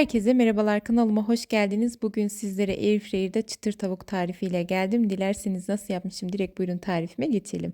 Herkese merhabalar kanalıma hoş geldiniz. Bugün sizlere Airfryer'da çıtır tavuk tarifiyle geldim. Dilerseniz nasıl yapmışım direkt buyurun tarifime geçelim.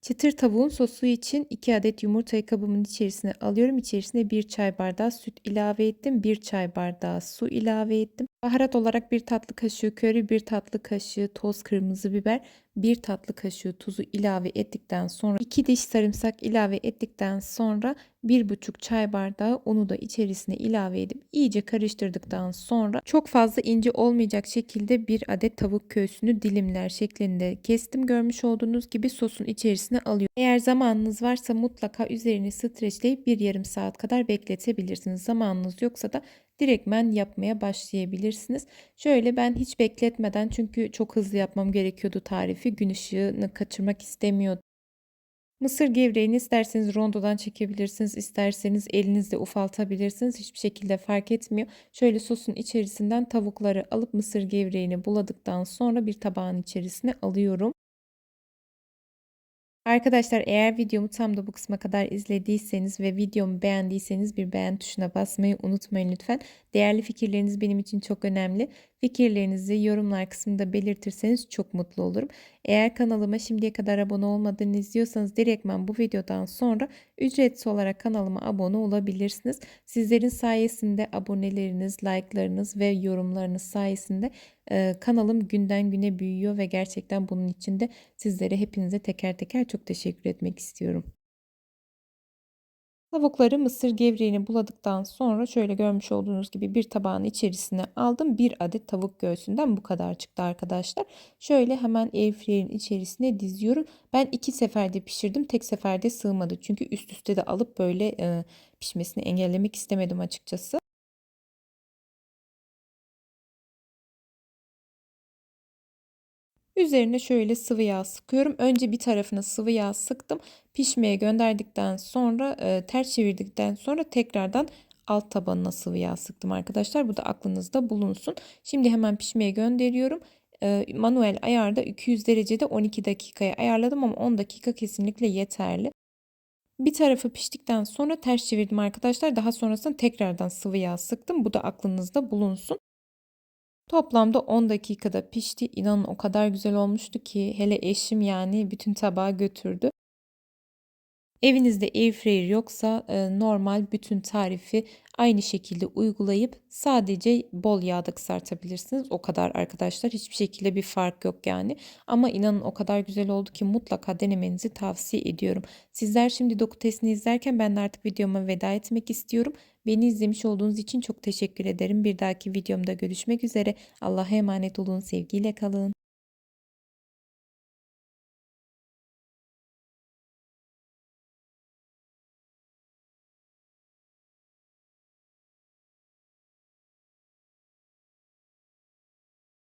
Çıtır tavuğun sosu için 2 adet yumurtayı kabımın içerisine alıyorum. İçerisine 1 çay bardağı süt ilave ettim. 1 çay bardağı su ilave ettim. Baharat olarak 1 tatlı kaşığı köri, 1 tatlı kaşığı toz kırmızı biber, 1 tatlı kaşığı tuzu ilave ettikten sonra 2 diş sarımsak ilave ettikten sonra 1,5 çay bardağı unu da içerisine ilave edip iyice karıştırdıktan sonra çok fazla ince olmayacak şekilde bir adet tavuk göğsünü dilimler şeklinde kestim. Görmüş olduğunuz gibi sosun içerisine alıyorum. Eğer zamanınız varsa mutlaka üzerini streçleyip bir yarım saat kadar bekletebilirsiniz. Zamanınız yoksa da direktmen yapmaya başlayabilirsiniz. Şöyle ben hiç bekletmeden çünkü çok hızlı yapmam gerekiyordu tarifi. Gün ışığını kaçırmak istemiyordum. Mısır gevreğini isterseniz rondodan çekebilirsiniz, isterseniz elinizle ufaltabilirsiniz. Hiçbir şekilde fark etmiyor. Şöyle sosun içerisinden tavukları alıp mısır gevreğini buladıktan sonra bir tabağın içerisine alıyorum. Arkadaşlar eğer videomu tam da bu kısma kadar izlediyseniz ve videomu beğendiyseniz bir beğen tuşuna basmayı unutmayın lütfen. Değerli fikirleriniz benim için çok önemli. Fikirlerinizi yorumlar kısmında belirtirseniz çok mutlu olurum. Eğer kanalıma şimdiye kadar abone olmadığını izliyorsanız direktmen bu videodan sonra ücretsiz olarak kanalıma abone olabilirsiniz. Sizlerin sayesinde aboneleriniz, like'larınız ve yorumlarınız sayesinde e, kanalım günden güne büyüyor ve gerçekten bunun için de sizlere hepinize teker teker çok teşekkür etmek istiyorum. Tavukları mısır gevreğini buladıktan sonra şöyle görmüş olduğunuz gibi bir tabağın içerisine aldım. Bir adet tavuk göğsünden bu kadar çıktı arkadaşlar. Şöyle hemen airfryer'in içerisine diziyorum. Ben iki seferde pişirdim. Tek seferde sığmadı. Çünkü üst üste de alıp böyle e, pişmesini engellemek istemedim açıkçası. Üzerine şöyle sıvı yağ sıkıyorum. Önce bir tarafına sıvı yağ sıktım. Pişmeye gönderdikten sonra e, ters çevirdikten sonra tekrardan alt tabanına sıvı yağ sıktım arkadaşlar. Bu da aklınızda bulunsun. Şimdi hemen pişmeye gönderiyorum. E, manuel ayarda 200 derecede 12 dakikaya ayarladım ama 10 dakika kesinlikle yeterli. Bir tarafı piştikten sonra ters çevirdim arkadaşlar. Daha sonrasında tekrardan sıvı yağ sıktım. Bu da aklınızda bulunsun. Toplamda 10 dakikada pişti. İnanın o kadar güzel olmuştu ki hele eşim yani bütün tabağı götürdü. Evinizde airfryer yoksa e, normal bütün tarifi aynı şekilde uygulayıp sadece bol yağda kızartabilirsiniz. O kadar arkadaşlar. Hiçbir şekilde bir fark yok yani. Ama inanın o kadar güzel oldu ki mutlaka denemenizi tavsiye ediyorum. Sizler şimdi doku testini izlerken ben de artık videoma veda etmek istiyorum. Beni izlemiş olduğunuz için çok teşekkür ederim. Bir dahaki videomda görüşmek üzere. Allah'a emanet olun. Sevgiyle kalın.